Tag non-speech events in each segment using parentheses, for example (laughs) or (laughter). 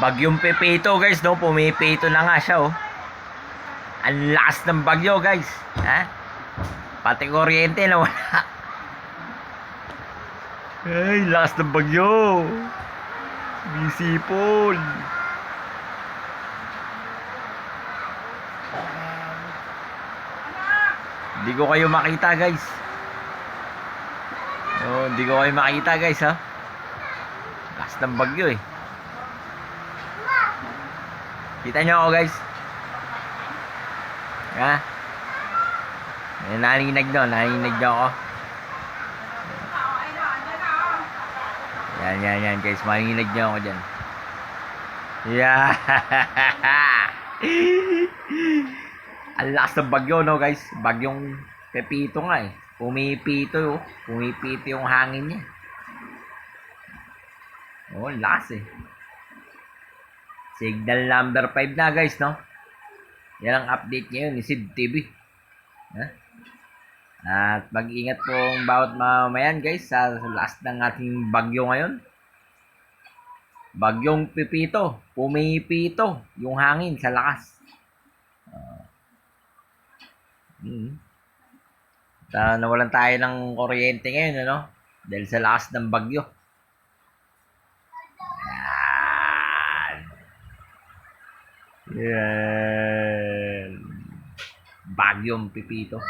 Bagyong Pepito guys, no? Pumipito na nga siya, oh. Ang lakas ng bagyo guys. Ha? Pati kuryente na wala. Ay, lakas ng bagyo. Bisipol. Hindi ko kayo makita guys. Oh, hindi ko kayo makita guys ha. Lakas ng bagyo eh. Kita nyo ako guys. Ha? May naninag no, naninag nyo ako. Yan, yan, yan guys. Maninag nyo ako dyan. Yeah. (laughs) Ang lakas ng bagyo no guys. Bagyong Pepito nga eh. Pumipito oh. Pumipito yung hangin niya. Oh, lakas eh. Signal number 5 na guys, no? Yan ang update ngayon ni Sid TV. Ha? At mag-ingat pong bawat mamayan guys sa last ng ating bagyo ngayon. Bagyong pipito, pumipito yung hangin sa lakas. Uh, hmm. Ta nawalan tayo ng kuryente ngayon, ano? Dahil sa lakas ng bagyo. Yan. Bagyong pipito.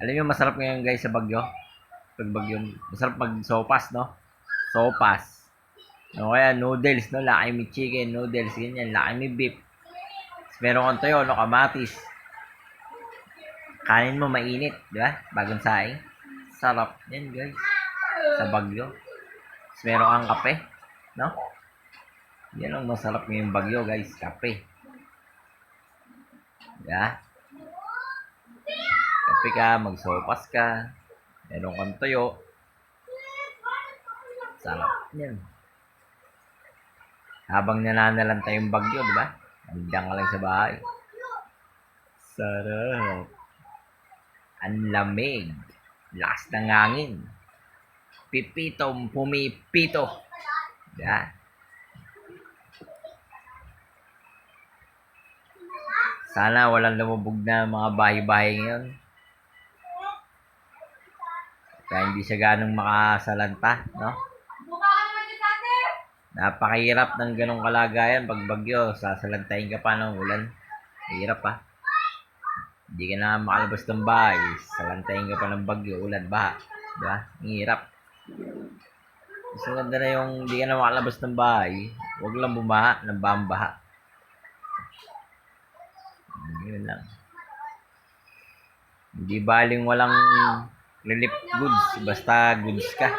Alam niyo masarap ngayon guys sa bagyo. Pag bagyong, masarap mag sopas, no? Sopas. O kaya noodles, no? Laki may chicken, noodles, ganyan. Laki may beef. Meron kang toyo, no? Kamatis. Kanin mo mainit, di ba? Bagong saing. Sarap yan, guys. Sa bagyo. Meron kang kape, no? Yan ang masarap ngayong bagyo, guys. Kape. Yeah. Kape ka, magsopas ka. Meron kang toyo. Sarap yan. Habang nananalanta yung bagyo, di ba? Nandiyan ka lang sa bahay. Sarap. Ang lamig. Lakas ng hangin. Pipitong pumipito. Yan. Sana walang lumubog na mga bahay-bahay ngayon. Kaya hindi siya ganong makasalanta, no? Napakahirap ng ganong kalagayan pag bagyo, sasalantayin ka pa ng ulan. Hirap pa. Hindi ka na makalabas ng bahay, salantayin ka pa ng bagyo, ulan, baha. Diba? Ang hirap. Mas maganda na yung hindi ka na makalabas ng bahay, huwag lang bumaha ng bambaha. Yun lang. Hindi baling walang relief goods, basta goods ka.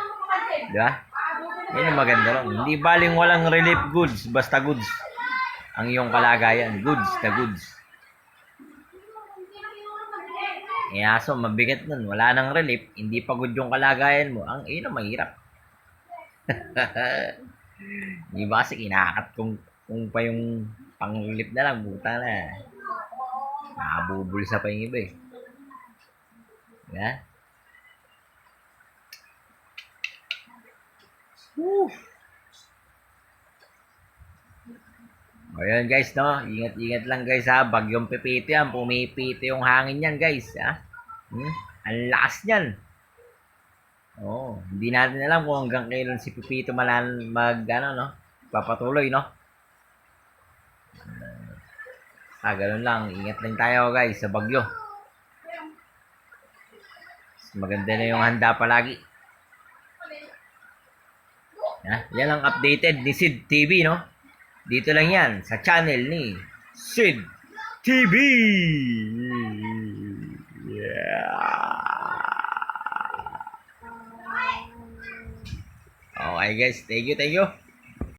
Diba? Yan ang maganda lang. Hindi baling walang relief goods, basta goods. Ang iyong kalagayan, goods na goods. Eh aso, mabigat nun. Wala nang relief, hindi pagod yung kalagayan mo. Ang ino, mahirap. (laughs) Di ba kasi kinakat kung, kung pa yung pang-relief na lang, buta na. Nakabubulsa pa yung iba eh. Yeah? Woo! O guys, no? Ingat-ingat lang guys ha. Bagyong pipito yan. Pumipito yung hangin yan guys. Ha? Hmm? Ang lakas niyan. Oh, hindi natin alam kung hanggang kailan si Pipito malan mag ano no, papatuloy no. Ah, ganun lang. Ingat lang tayo guys sa bagyo. Maganda na yung handa palagi. Ha? Yan ang updated ni Sid TV, no? Dito lang yan, sa channel ni Sid TV! Yeah! Okay guys, thank you, thank you.